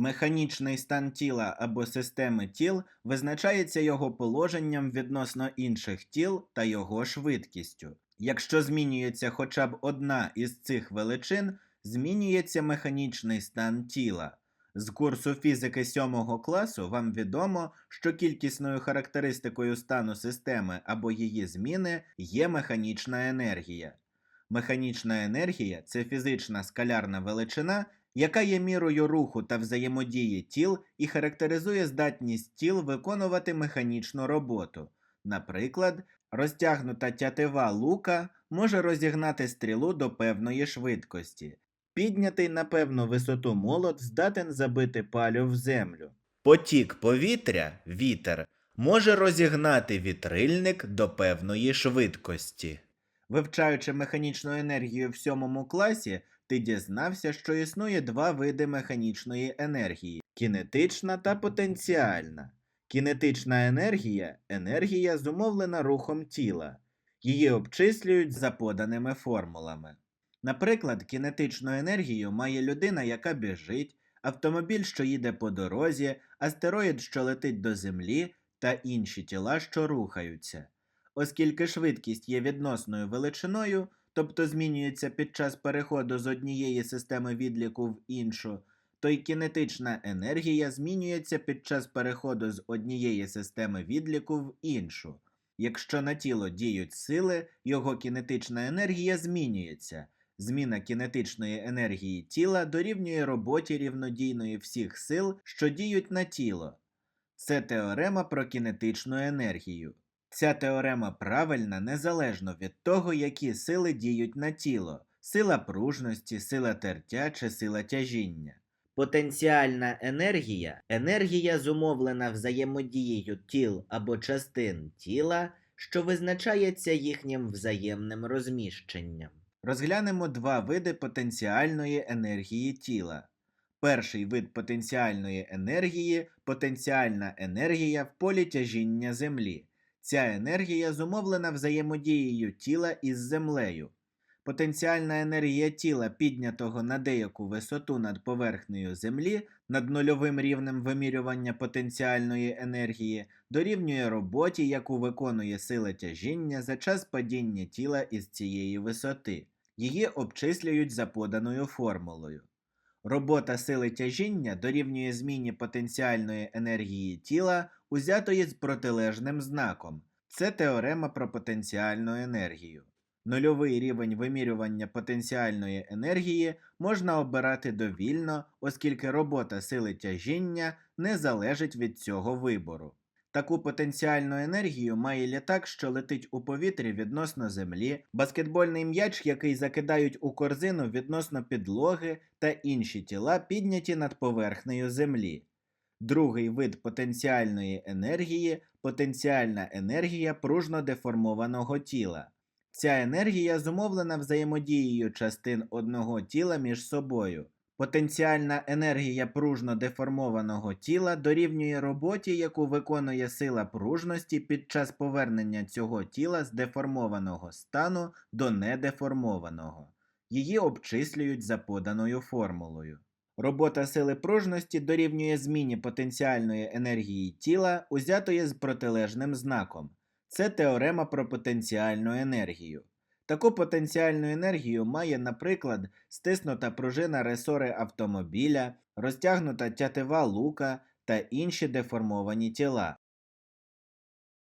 Механічний стан тіла або системи тіл визначається його положенням відносно інших тіл та його швидкістю. Якщо змінюється хоча б одна із цих величин, змінюється механічний стан тіла. З курсу фізики 7 класу вам відомо, що кількісною характеристикою стану системи або її зміни є механічна енергія. Механічна енергія це фізична скалярна величина, яка є мірою руху та взаємодії тіл і характеризує здатність тіл виконувати механічну роботу. Наприклад, розтягнута тятива лука може розігнати стрілу до певної швидкості. Піднятий на певну висоту молот здатен забити палю в землю. Потік повітря, вітер, може розігнати вітрильник до певної швидкості. Вивчаючи механічну енергію в сьомому класі, ти дізнався, що існує два види механічної енергії кінетична та потенціальна. Кінетична енергія енергія, зумовлена рухом тіла. Її обчислюють за поданими формулами. Наприклад, кінетичну енергію має людина, яка біжить, автомобіль, що їде по дорозі, астероїд, що летить до Землі, та інші тіла, що рухаються. Оскільки швидкість є відносною величиною, тобто змінюється під час переходу з однієї системи відліку в іншу, то й кінетична енергія змінюється під час переходу з однієї системи відліку в іншу. Якщо на тіло діють сили, його кінетична енергія змінюється. Зміна кінетичної енергії тіла дорівнює роботі рівнодійної всіх сил, що діють на тіло. Це теорема про кінетичну енергію. Ця теорема правильна незалежно від того, які сили діють на тіло сила пружності, сила тертя чи сила тяжіння. Потенціальна енергія енергія, зумовлена взаємодією тіл або частин тіла, що визначається їхнім взаємним розміщенням. Розглянемо два види потенціальної енергії тіла. Перший вид потенціальної енергії потенціальна енергія в полі тяжіння Землі. Ця енергія зумовлена взаємодією тіла із землею. Потенціальна енергія тіла, піднятого на деяку висоту над поверхнею Землі, над нульовим рівнем вимірювання потенціальної енергії, дорівнює роботі, яку виконує сила тяжіння за час падіння тіла із цієї висоти. Її обчислюють за поданою формулою. Робота сили тяжіння дорівнює зміні потенціальної енергії тіла, узятої з протилежним знаком. Це теорема про потенціальну енергію. Нульовий рівень вимірювання потенціальної енергії можна обирати довільно, оскільки робота сили тяжіння не залежить від цього вибору. Таку потенціальну енергію має літак, що летить у повітрі відносно землі, баскетбольний м'яч, який закидають у корзину відносно підлоги та інші тіла, підняті над поверхнею землі. Другий вид потенціальної енергії потенціальна енергія пружно деформованого тіла. Ця енергія зумовлена взаємодією частин одного тіла між собою. Потенціальна енергія пружно деформованого тіла дорівнює роботі, яку виконує сила пружності під час повернення цього тіла з деформованого стану до недеформованого. Її обчислюють за поданою формулою. Робота сили пружності дорівнює зміні потенціальної енергії тіла, узятої з протилежним знаком. Це теорема про потенціальну енергію. Таку потенціальну енергію має, наприклад, стиснута пружина ресори автомобіля, розтягнута тятива лука та інші деформовані тіла.